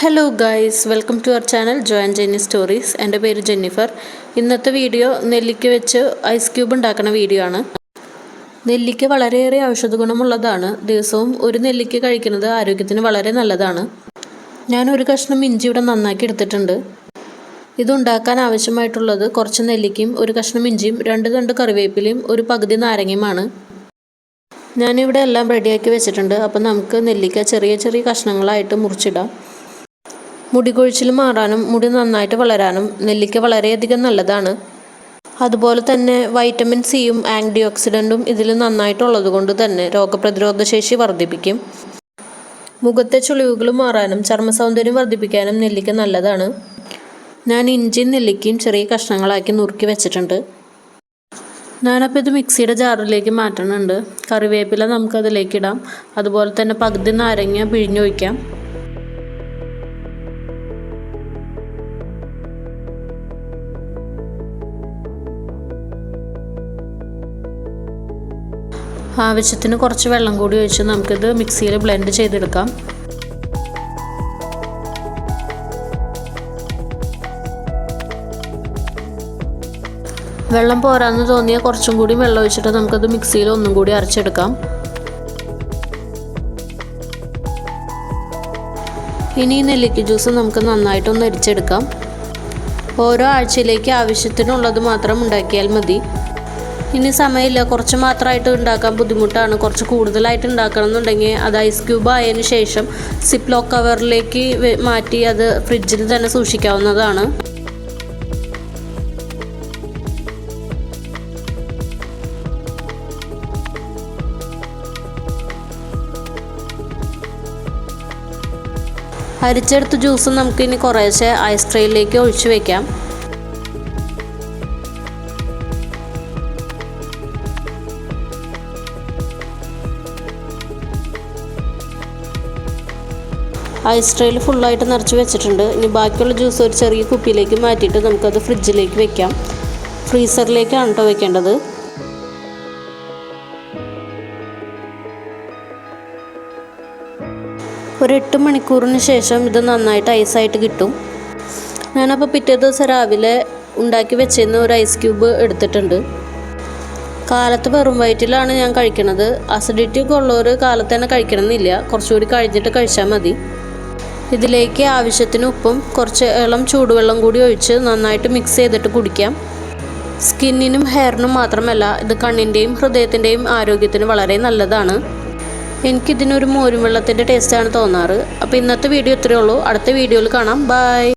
Hello guys welcome to our channel join Jenny stories എന്റെ പേര് Jennifer. ഇന്നത്തെ video നെല്ലിക്ക വെച്ച് ഐസ് ക്യൂബ് ഉണ്ടാക്കുന്ന വീഡിയോ ആണ്. നെല്ലിക്ക വളരെയേറെ ഔഷധ ഗുണമുള്ളതാണ്. ദിവസവും ഒരു നെല്ലിക്ക കഴിക്കുന്നത് ആരോഗ്യത്തിന് വളരെ നല്ലതാണ്. ഞാൻ ഒരു കഷ്ണം ഇഞ്ചി ഇവിടെ നന്നാക്കി എടുത്തിട്ടുണ്ട്. ഇതുണ്ടാക്കാൻ ആവശ്യമായിട്ടുള്ളത് കുറച്ച് നെല്ലിക്കയും ഒരു കഷ്ണം ഇഞ്ചിയും രണ്ട് തണ്ട് കറിവേപ്പിലയും ഒരു പകുതി നാരങ്ങയുമാണ്. ഞാനിവിടെ എല്ലാം റെഡിയാക്കി വെച്ചിട്ടുണ്ട്. അപ്പം നമുക്ക് നെല്ലിക്ക ചെറിയ ചെറിയ കഷ്ണങ്ങളായിട്ട് മുറിച്ചിടാം. മുടി കൊഴിച്ചിൽ മാറാനും മുടി നന്നായിട്ട് വളരാനും നെല്ലിക്ക വളരെയധികം നല്ലതാണ്. അതുപോലെ തന്നെ വൈറ്റമിൻ സിയും ആന്റി ഓക്സിഡന്റും ഇതിൽ നന്നായിട്ടുള്ളത് കൊണ്ട് തന്നെ രോഗപ്രതിരോധ ശേഷി വർദ്ധിപ്പിക്കും. മുഖത്തെ ചുളിവുകൾ മാറാനും ചർമ്മ സൗന്ദര്യം വർദ്ധിപ്പിക്കാനും നെല്ലിക്ക നല്ലതാണ്. ഞാൻ ഇഞ്ചിയും നെല്ലിക്കയും ചെറിയ കഷ്ണങ്ങളാക്കി നുറുക്കി വെച്ചിട്ടുണ്ട്. ഞാനപ്പോൾ ഇത് മിക്സിയുടെ ജാറിലേക്ക് മാറ്റണുണ്ട്. കറിവേപ്പില നമുക്കതിലേക്ക് ഇടാം. അതുപോലെ തന്നെ പകുതി നാരങ്ങ പിഴിഞ്ഞൊഴിക്കാം. ആവശ്യത്തിന് കുറച്ച് വെള്ളം കൂടി ഒഴിച്ച് നമുക്കിത് മിക്സിയിൽ ബ്ലെൻഡ് ചെയ്തെടുക്കാം. വെള്ളം പോരാന്ന് തോന്നിയാൽ കുറച്ചും കൂടി വെള്ളം ഒഴിച്ചിട്ട് നമുക്കത് മിക്സിയിൽ ഒന്നും കൂടി അരച്ചെടുക്കാം. ഇനി നെല്ലിക്ക ജ്യൂസ് നമുക്ക് നന്നായിട്ടൊന്ന് അരിച്ചെടുക്കാം. ഓരോ ആഴ്ചയിലേക്ക് ആവശ്യത്തിനുള്ളത് മാത്രം ഉണ്ടാക്കിയാൽ മതി. ഇനി സമയമില്ല. കുറച്ച് മാത്രമായിട്ട് ഉണ്ടാക്കാൻ ബുദ്ധിമുട്ടാണ്. കുറച്ച് കൂടുതലായിട്ട് ഉണ്ടാക്കണം എന്നുണ്ടെങ്കിൽ അത് ഐസ് ക്യൂബ് ആയതിനു ശേഷം സിപ്പ് ലോക്ക് കവറിലേക്ക് മാറ്റി അത് ഫ്രിഡ്ജിൽ തന്നെ സൂക്ഷിക്കാവുന്നതാണ്. അരിച്ചെടുത്ത ജ്യൂസ് നമുക്കിനി കുറേശ്ശെ ഐസ് ട്രേയിലേക്ക് ഒഴിച്ചു വെക്കാം. ഐസ് ട്രേയിൽ ഫുള്ളായിട്ട് നിറച്ച് വെച്ചിട്ടുണ്ട്. ഇനി ബാക്കിയുള്ള ജ്യൂസ് ഒരു ചെറിയ കുപ്പിയിലേക്ക് മാറ്റിയിട്ട് നമുക്കത് ഫ്രിഡ്ജിലേക്ക് വെക്കാം. ഫ്രീസറിലേക്കാണ് കേട്ടോ വെക്കേണ്ടത്. ഒരു എട്ട് മണിക്കൂറിന് ശേഷം ഇത് നന്നായിട്ട് ഐസായിട്ട് കിട്ടും. ഞാനപ്പോൾ പിറ്റേ ദിവസം രാവിലെ ഉണ്ടാക്കി വെച്ചിരുന്ന ഒരു ഐസ് ക്യൂബ് എടുത്തിട്ടുണ്ട്. കാലത്ത് വെറും വയറ്റിലാണ് ഞാൻ കഴിക്കണത്. അസിഡിറ്റി ഒക്കെ ഉള്ളവർ കാലത്ത് തന്നെ കഴിക്കണമെന്നില്ല. കുറച്ചുകൂടി കഴിഞ്ഞിട്ട് കഴിച്ചാൽ മതി. ഇതിലേക്ക് ആവശ്യത്തിന് ഉപ്പും കുറച്ച് ഇളം ചൂടുവെള്ളം കൂടി ഒഴിച്ച് നന്നായിട്ട് മിക്സ് ചെയ്തിട്ട് കുടിക്കാം. സ്കിന്നിനും ഹെയറിനും മാത്രമല്ല ഇത് കണ്ണിന്റെയും ഹൃദയത്തിന്റെയും ആരോഗ്യത്തിന് വളരെ നല്ലതാണ്. എനിക്കിതിനൊരു മോരും വെള്ളത്തിന്റെ ടേസ്റ്റാണ് തോന്നാറ്. അപ്പോൾ ഇന്നത്തെ വീഡിയോ ഇത്രയേ ഉള്ളൂ. അടുത്ത വീഡിയോയിൽ കാണാം. ബൈ